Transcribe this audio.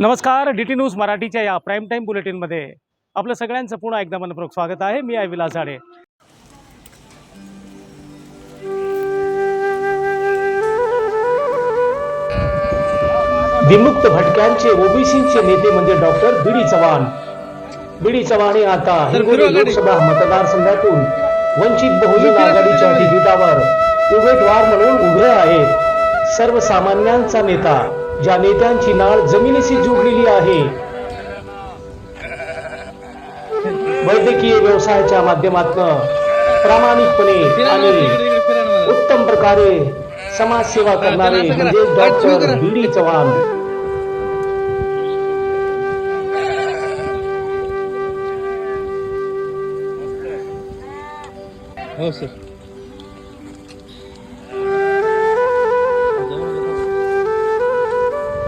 नमस्कार D T news मराठीच्या या प्राईम टाईम बुलेटिनमध्ये आपलं सगळ्यांचं पुन्हा एकदा मनपूर्वक स्वागत आहे. मी आहे विलास झाडे. विमुक्त भटक्यांचे ओबीसीचे नेते म्हणजे doctor B D Chavan. B D Chavan हे आता हिंगोली लोकसभा मतदारसंघातून वंचित बहुजन आघाडीच्या तिकिटावर उमेदवार म्हणून उभे आहेत. सर्वसामान्यांचा नेता. ज्या नेत्यांची नाळ जमिनीशी जोडलेली आहे. वैद्यकीय व्यवसायाच्या माध्यमातून प्रामाणिकपणे आणि उत्तम प्रकारे समाजसेवा करणारे म्हणजे डॉक्टर बी डी चव्हाण. हो सर.